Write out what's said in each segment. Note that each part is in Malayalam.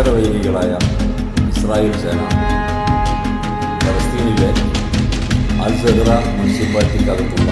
അക്ഷരവൈരികളായ ഇസ്രായേൽ സേന ഫലസ്തീനിലെ അൽ സഹ്റ മുനിസിപ്പാലിറ്റിക്കകത്തുള്ള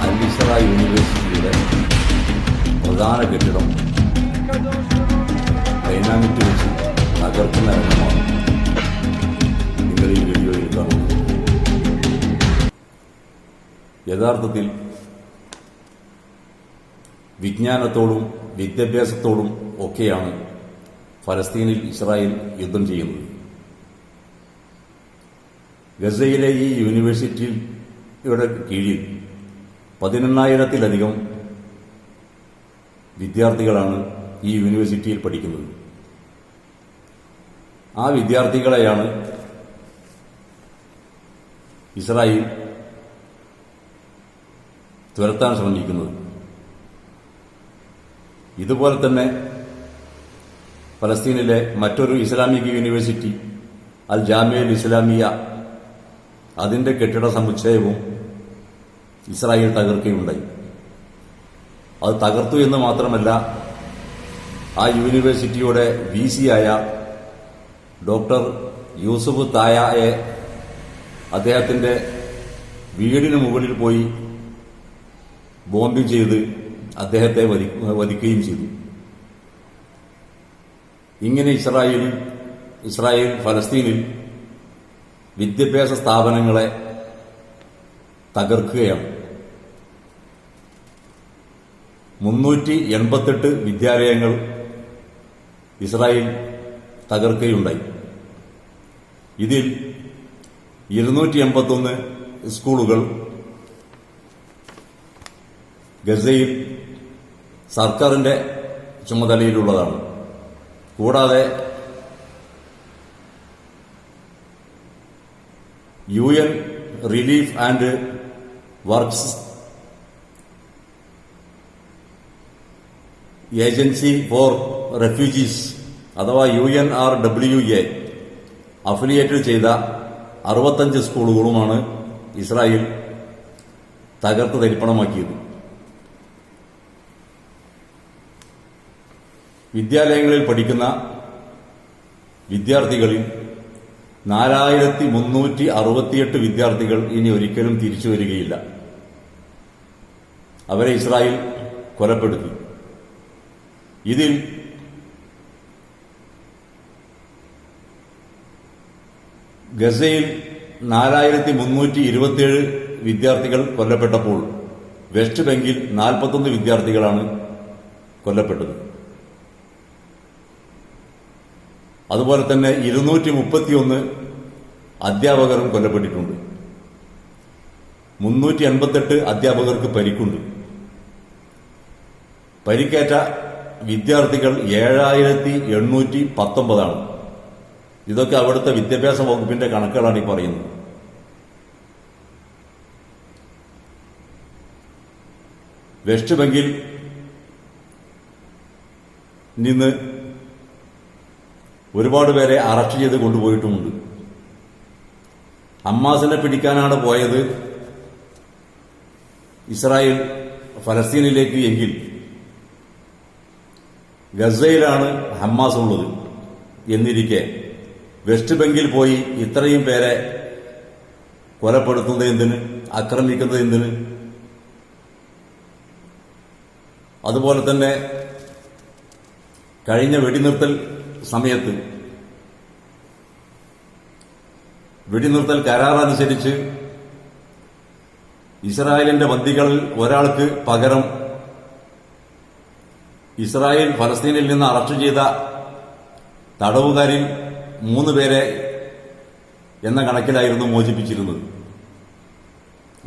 അൽ ഇസ്ര യൂണിവേഴ്സിറ്റിയുടെ പ്രധാന കെട്ടിടം ഡൈനാമിറ്റ് വെച്ച് തകർക്കുന്ന രംഗമാണ് നിങ്ങൾ ഈ വീഡിയോയിൽ കാണുന്നത് യഥാർത്ഥത്തിൽ വിജ്ഞാനത്തോടും വിദ്യാഭ്യാസത്തോടും ഒക്കെയാണ് ഫലസ്തീനിൽ ഇസ്രായേൽ യുദ്ധം ചെയ്യുന്നത് ഗസയിലെ ഈ യൂണിവേഴ്സിറ്റിയുടെ കീഴിൽ പതിനെണ്ണായിരത്തിലധികം വിദ്യാർത്ഥികളാണ് ഈ യൂണിവേഴ്സിറ്റിയിൽ പഠിക്കുന്നത്. ആ വിദ്യാർത്ഥികളെയാണ് ഇസ്രായേൽ തുരത്താൻ ശ്രമിക്കുന്നത്. ഇതുപോലെ തന്നെ ഫലസ്തീനിലെ മറ്റൊരു ഇസ്ലാമിക് യൂണിവേഴ്സിറ്റി അൽ ജാമിയൽ ഇസ്ലാമിയ. അതിന്റെ കെട്ടിട സമുച്ചയവും ഇസ്രായേൽ തകർക്കുകയുണ്ടായി അത് തകർത്തു എന്ന് മാത്രമല്ല ആ യൂണിവേഴ്സിറ്റിയുടെ വി സിയായ ഡോക്ടർ യൂസുഫ് തായയെ അദ്ദേഹത്തിന്റെ വീടിന് മുകളിൽ പോയി ബോംബിംഗ് ചെയ്ത് അദ്ദേഹത്തെ വധിക്കുകയും ചെയ്തു. ഇങ്ങനെ ഇസ്രായേലിൽ ഇസ്രായേൽ ഫലസ്തീനിൽ വിദ്യാഭ്യാസ സ്ഥാപനങ്ങളെ തകർക്കുകയാണ്. മുന്നൂറ്റി എൺപത്തെട്ട് വിദ്യാലയങ്ങൾ ഇസ്രായേൽ തകർക്കുകയുണ്ടായി. ഇതിൽ ഇരുന്നൂറ്റി എൺപത്തൊന്ന് സ്കൂളുകൾ ഗസയിൽ സർക്കാരിന്റെ ചുമതലയിലുള്ളതാണ്. കൂടാതെ U N relief and works agency for refugees അഥവാ U N R W A affiliate ചെയ്ത അറുപത്തഞ്ച് സ്കൂളുകളുമാണ് ഇസ്രായേൽ തകർത്ത് തരിപ്പണമാക്കിയത്. വിദ്യാലയങ്ങളിൽ പഠിക്കുന്ന വിദ്യാർത്ഥികളിൽ നാലായിരത്തി മുന്നൂറ്റി അറുപത്തിയെട്ട് വിദ്യാർത്ഥികൾ ഇനി ഒരിക്കലും തിരിച്ചു വരികയില്ല. അവരെ ഇസ്രായേൽ കൊലപ്പെടുത്തി. ഇതിൽ ഗസയിൽ നാലായിരത്തി മുന്നൂറ്റി ഇരുപത്തിയേഴ് വിദ്യാർത്ഥികൾ കൊല്ലപ്പെട്ടപ്പോൾ വെസ്റ്റ് ബംഗിൽ നാൽപ്പത്തൊന്ന് വിദ്യാർത്ഥികളാണ് കൊല്ലപ്പെട്ടത്. അതുപോലെ തന്നെ ഇരുന്നൂറ്റി മുപ്പത്തിയൊന്ന് അധ്യാപകരും കൊല്ലപ്പെട്ടിട്ടുണ്ട്. മുന്നൂറ്റി അൻപത്തെട്ട് അധ്യാപകർക്ക് പരിക്കുണ്ട്. പരിക്കേറ്റ വിദ്യാർത്ഥികൾ ഏഴായിരത്തി എണ്ണൂറ്റി പത്തൊമ്പതാണ് ഇതൊക്കെ അവിടുത്തെ വിദ്യാഭ്യാസ വകുപ്പിന്റെ കണക്കുകളാണ് ഈ പറയുന്നത്. വെസ്റ്റ് ബംഗിൽ നിന്ന് ഒരുപാട് പേരെ അറസ്റ്റ് ചെയ്ത് കൊണ്ടുപോയിട്ടുമുണ്ട്. അമ്മാസിനെ പിടിക്കാനാണ് പോയത് ഇസ്രായേൽ ഫലസ്തീനിലേക്ക് എങ്കിൽ. ഗസയിലാണ് ഹമ്മാസ് ഉള്ളത് എന്നിരിക്കെ വെസ്റ്റ് ബംഗിൽ പോയി ഇത്രയും പേരെ കൊലപ്പെടുത്തുന്നത് എന്തിന്? ആക്രമിക്കുന്നത് എന്തിന്? അതുപോലെ തന്നെ കഴിഞ്ഞ വെടിനിർത്തൽ സമയത്ത് വെടിനിർത്തൽ കരാറനുസരിച്ച് ഇസ്രായേലിന്റെ ബന്ദികളിൽ ഒരാൾക്ക് പകരം ഇസ്രായേൽ ഫലസ്തീനിൽ നിന്ന് അറസ്റ്റ് ചെയ്ത തടവുകാരിൽ മൂന്ന് പേരെ എന്ന കണക്കിലായിരുന്നു മോചിപ്പിച്ചിരുന്നത്.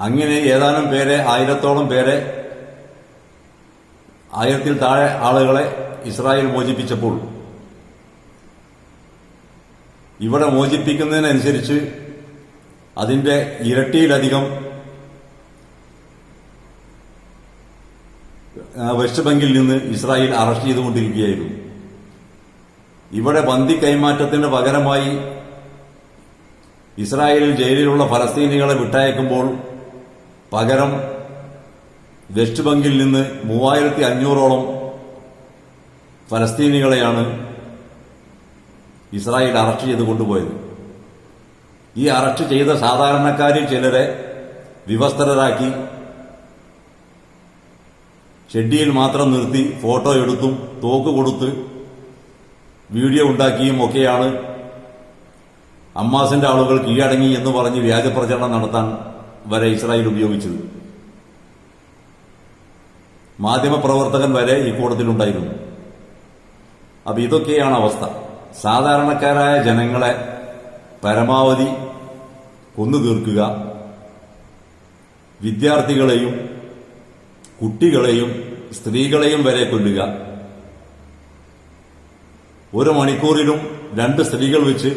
അങ്ങനെ ഏതാനും പേരെ ആയിരത്തോളം പേരെ ആയിരത്തിൽ താഴെ ആളുകളെ ഇസ്രായേൽ മോചിപ്പിച്ചപ്പോൾ ഇവിടെ മോചിപ്പിക്കുന്നതിനനുസരിച്ച് അതിന്റെ ഇരട്ടിയിലധികം വെസ്റ്റ് ബംഗിൽ നിന്ന് ഇസ്രായേൽ അറസ്റ്റ് ചെയ്തുകൊണ്ടിരിക്കുകയായിരുന്നു. ഇവിടെ ബന്ദി കൈമാറ്റത്തിന് പകരമായി ഇസ്രായേലിൽ ജയിലിലുള്ള ഫലസ്തീനികളെ വിട്ടയക്കുമ്പോൾ പകരം വെസ്റ്റ് ബംഗിൽ നിന്ന് മൂവായിരത്തി അഞ്ഞൂറോളം ഫലസ്തീനികളെയാണ് ഇസ്രായേൽ അറസ്റ്റ് ചെയ്ത് കൊണ്ടുപോയത്. ഈ അറസ്റ്റ് ചെയ്ത സാധാരണക്കാരിൽ ചിലരെ വിവസ്ത്രരാക്കി ഷെഡിയിൽ മാത്രം നിർത്തി ഫോട്ടോ എടുത്തും തോക്ക് കൊടുത്ത് വീഡിയോ ഉണ്ടാക്കിയും ഒക്കെയാണ് അമ്മാസിന്റെ ആളുകൾ കീഴടങ്ങി എന്ന് പറഞ്ഞ് വ്യാജപ്രചരണം നടത്താൻ വരെ ഇസ്രായേൽ ഉപയോഗിച്ചത്. മാധ്യമപ്രവർത്തകൻ വരെ ഈ കൂട്ടത്തിലുണ്ടായിരുന്നു അപ്പൊ ഇതൊക്കെയാണ് അവസ്ഥ. സാധാരണക്കാരായ ജനങ്ങളെ പരമാവധി കൊന്നു തീർക്കുക വിദ്യാർത്ഥികളെയും കുട്ടികളെയും സ്ത്രീകളെയും വരെ കൊല്ലുക. ഒരു മണിക്കൂറിലും രണ്ട് സ്ത്രീകൾ വെച്ച്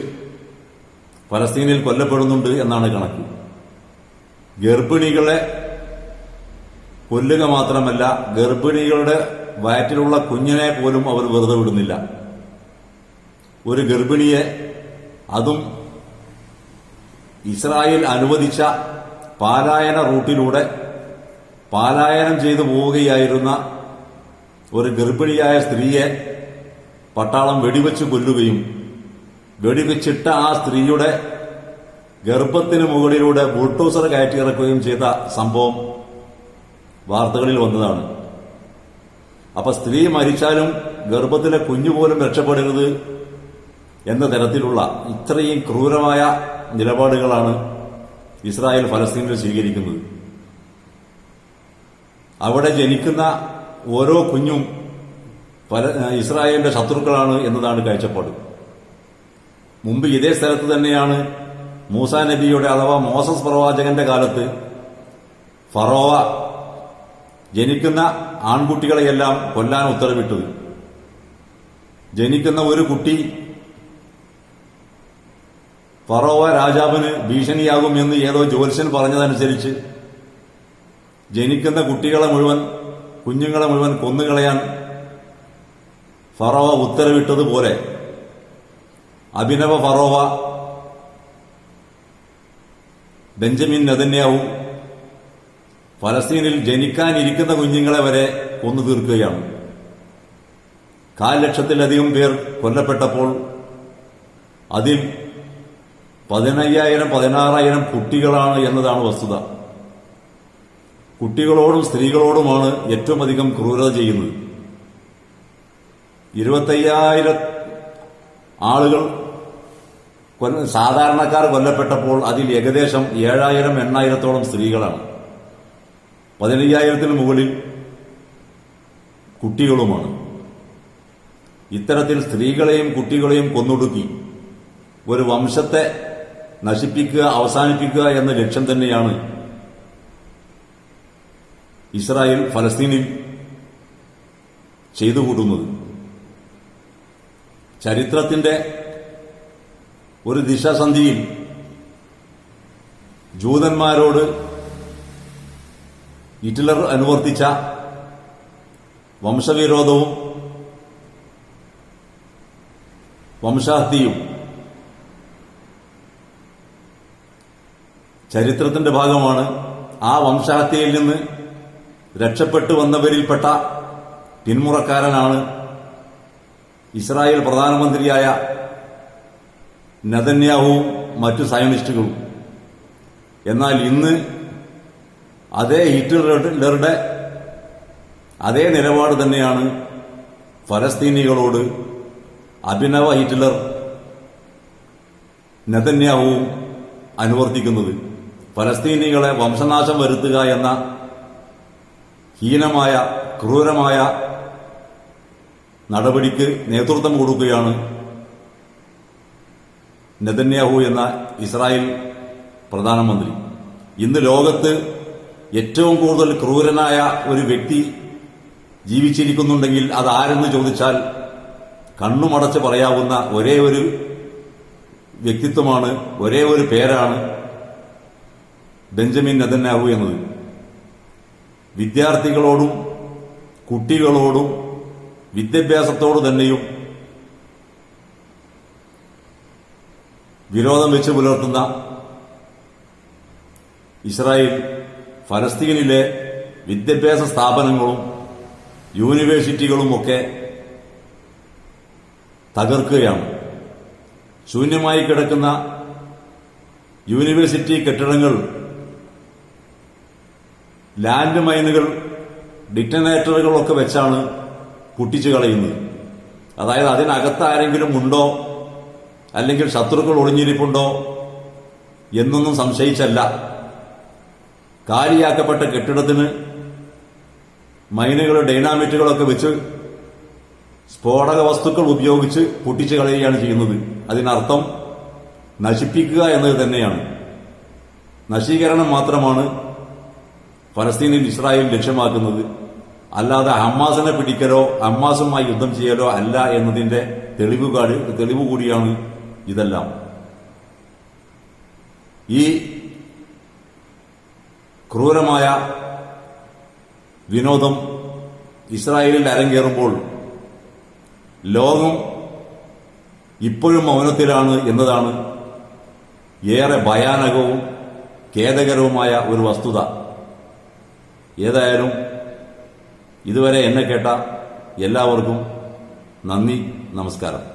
ഫലസ്തീനിൽ കൊല്ലപ്പെടുന്നുണ്ട് എന്നാണ് കണക്ക്. ഗർഭിണികളെ കൊല്ലുക മാത്രമല്ല ഗർഭിണികളുടെ വയറ്റിലുള്ള കുഞ്ഞിനെ പോലും അവർ വെറുതെ വിടുന്നില്ല. ഒരു ഗർഭിണിയെ അതും ഇസ്രായേൽ അനുവദിച്ച പാലായന റൂട്ടിലൂടെ പാലായനം ചെയ്തു പോവുകയായിരുന്ന ഒരു ഗർഭിണിയായ സ്ത്രീയെ പട്ടാളം വെടിവെച്ച് കൊല്ലുകയും വെടിവെച്ചിട്ട ആ സ്ത്രീയുടെ ഗർഭത്തിന് മുകളിലൂടെ ബുൾട്ടോസർ കയറ്റിയിറക്കുകയും ചെയ്ത സംഭവം വാർത്തകളിൽ വന്നതാണ്. അപ്പൊ സ്ത്രീ മരിച്ചാലും ഗർഭത്തിലെ കുഞ്ഞു പോലും രക്ഷപ്പെടരുത്. എന്ന തരത്തിലുള്ള ഇത്രയും ക്രൂരമായ നിലപാടുകളാണ് ഇസ്രായേൽ ഫലസ്തീനിൽ സ്വീകരിക്കുന്നത്. അവിടെ ജനിക്കുന്ന ഓരോ കുഞ്ഞും പല ഇസ്രായേലിന്റെ ശത്രുക്കളാണ് എന്നതാണ് കാഴ്ചപ്പാട്. മുമ്പ് ഇതേ സ്ഥലത്ത് തന്നെയാണ് മൂസ നബിയുടെ അഥവാ മോസസ് പ്രവാചകന്റെ കാലത്ത് ഫറോവ ജനിക്കുന്ന ആൺകുട്ടികളെയെല്ലാം കൊല്ലാൻ ഉത്തരവിട്ടത്. ജനിക്കുന്ന ഒരു കുട്ടി ഫറോവ രാജാവിന് ഭീഷണിയാകും എന്ന് ഏതോ ജ്യോത്സ്യൻ പറഞ്ഞതനുസരിച്ച് ജനിക്കുന്ന കുട്ടികളെ മുഴുവൻ കുഞ്ഞുങ്ങളെ മുഴുവൻ കൊന്നുകളയാൻ ഫറോവ ഉത്തരവിട്ടതുപോലെ അഭിനവ ഫറോവ ബെഞ്ചമിൻ നെതന്യാവും ഫലസ്തീനിൽ ജനിക്കാനിരിക്കുന്ന കുഞ്ഞുങ്ങളെ വരെ കൊന്നു തീർക്കുകയാണ്. കാൽ ലക്ഷത്തിലധികം പേർ കൊല്ലപ്പെട്ടപ്പോൾ അതിൽ പതിനയ്യായിരം പതിനാറായിരം കുട്ടികളാണ് എന്നതാണ് വസ്തുത. കുട്ടികളോടും സ്ത്രീകളോടുമാണ് ഏറ്റവും അധികം ക്രൂരത ചെയ്യുന്നത്. ഇരുപത്തയ്യായിരം ആളുകൾ സാധാരണക്കാർ കൊല്ലപ്പെട്ടപ്പോൾ അതിൽ ഏകദേശം ഏഴായിരം എണ്ണായിരത്തോളം സ്ത്രീകളാണ്. പതിനയ്യായിരത്തിന് മുകളിൽ കുട്ടികളുമാണ്. ഇത്തരത്തിൽ സ്ത്രീകളെയും കുട്ടികളെയും കൊന്നൊടുക്കി ഒരു വംശത്തെ നശിപ്പിക്കുക അവസാനിപ്പിക്കുക എന്ന ലക്ഷ്യം തന്നെയാണ് ഇസ്രായേൽ ഫലസ്തീനിൽ ചെയ്തു കൂട്ടുന്നത്. ചരിത്രത്തിന്റെ ഒരു ദിശാസന്ധിയിൽ ജൂതന്മാരോട് ഹിറ്റ്ലർ അനുവർത്തിച്ച വംശവിരോധവും വംശഹത്യയും ചരിത്രത്തിന്റെ ഭാഗമാണ് ആ വംശഹത്യയിൽ നിന്ന് രക്ഷപ്പെട്ടു വന്നവരിൽപ്പെട്ട പിന്മുറക്കാരനാണ് ഇസ്രായേൽ പ്രധാനമന്ത്രിയായ നതന്യാഹുവും മറ്റു സയനിസ്റ്റുകളും. എന്നാൽ ഇന്ന് അതേ ഹിറ്റ്ലറുടെ അതേ നിലപാട് തന്നെയാണ് ഫലസ്തീനികളോട് അഭിനവ ഹിറ്റ്ലർ നെതന്യാഹുവും അനുവർത്തിക്കുന്നത്. ഫലസ്തീനികളെ വംശനാശം വരുത്തുക എന്ന ഹീനമായ ക്രൂരമായ നടപടിക്ക് നേതൃത്വം കൊടുക്കുകയാണ് നെതന്യാഹു എന്ന ഇസ്രായേൽ പ്രധാനമന്ത്രി. ഇന്ന് ലോകത്ത് ഏറ്റവും കൂടുതൽ ക്രൂരനായ ഒരു വ്യക്തി ജീവിച്ചിരിക്കുന്നുണ്ടെങ്കിൽ അതാരെന്ന് ചോദിച്ചാൽ കണ്ണുമടച്ച് പറയാവുന്ന ഒരേ ഒരു വ്യക്തിത്വമാണ് ഒരേ ഒരു പേരാണ് ബെഞ്ചമിൻ നെതന്യാഹു എന്നത്. വിദ്യാർത്ഥികളോടും കുട്ടികളോടും വിദ്യാഭ്യാസത്തോട് തന്നെയും വിരോധം വെച്ച് പുലർത്തുന്ന ഇസ്രായേൽ ഫലസ്തീനിലെ വിദ്യാഭ്യാസ സ്ഥാപനങ്ങളും യൂണിവേഴ്സിറ്റികളുമൊക്കെ തകർക്കുകയാണ്. ശൂന്യമായി കിടക്കുന്ന യൂണിവേഴ്സിറ്റി കെട്ടിടങ്ങൾ ലാൻഡ് മൈനുകൾ ഡിറ്റനേറ്ററുകളൊക്കെ വെച്ചാണ് പൊട്ടിച്ചു കളയുന്നത്. അതായത് അതിനകത്ത് ആരെങ്കിലും ഉണ്ടോ? അല്ലെങ്കിൽ ശത്രുക്കൾ ഒളിഞ്ഞിരിപ്പുണ്ടോ? എന്നൊന്നും സംശയിച്ചല്ല. കാലിയാക്കപ്പെട്ട കെട്ടിടത്തിന് മൈനുകൾ ഡൈനാമിറ്റുകളൊക്കെ വെച്ച് സ്ഫോടക വസ്തുക്കൾ ഉപയോഗിച്ച് പൊട്ടിച്ചു കളയുകയാണ് ചെയ്യുന്നത്. അതിനർത്ഥം നശിപ്പിക്കുക എന്നത് തന്നെയാണ്. നശീകരണം മാത്രമാണ് ഫലസ്തീനിൽ ഇസ്രായേൽ ലക്ഷ്യമാക്കുന്നത് അല്ലാതെ ഹമ്മാസിനെ പിടിക്കലോ ഹമ്മാസുമായി യുദ്ധം ചെയ്യലോ അല്ല എന്നതിന്റെ തെളിവുകാട് തെളിവ് കൂടിയാണ് ഇതെല്ലാം. ഈ ക്രൂരമായ വിനോദം ഇസ്രായേലിൽ അരങ്ങേറുമ്പോൾ ലോകം ഇപ്പോഴും മൗനത്തിലാണ് എന്നതാണ് ഏറെ ഭയാനകവും ഖേദകരവുമായ ഒരു വസ്തുത. ഏതായാലും ഇതുവരെ എന്നെ കേട്ട എല്ലാവർക്കും നന്ദി നമസ്കാരം.